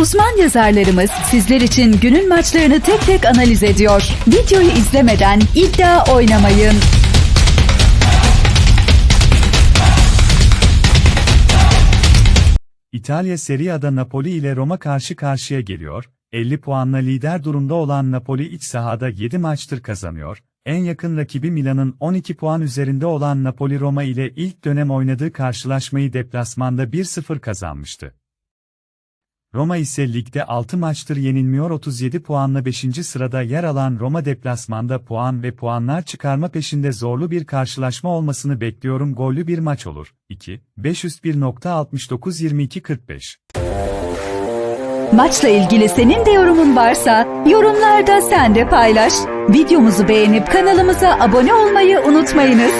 Uzman yazarlarımız sizler için günün maçlarını tek tek analiz ediyor. Videoyu izlemeden iddia oynamayın. İtalya Serie A'da Napoli ile Roma karşı karşıya geliyor. 50 puanla lider durumda olan Napoli iç sahada 7 maçtır kazanıyor. En yakın rakibi Milan'ın 12 puan üzerinde olan Napoli Roma ile ilk dönem oynadığı karşılaşmayı deplasmanda 1-0 kazanmıştı. Roma ise ligde 6 maçtır yenilmiyor 37 puanla 5. sırada yer alan Roma deplasmanda puan ve puanlar çıkarma peşinde zorlu bir karşılaşma olmasını bekliyorum gollü bir maç olur. 2, 501.69-22-45 Maçla ilgili senin de yorumun varsa yorumlarda sen de paylaş. Videomuzu beğenip kanalımıza abone olmayı unutmayınız.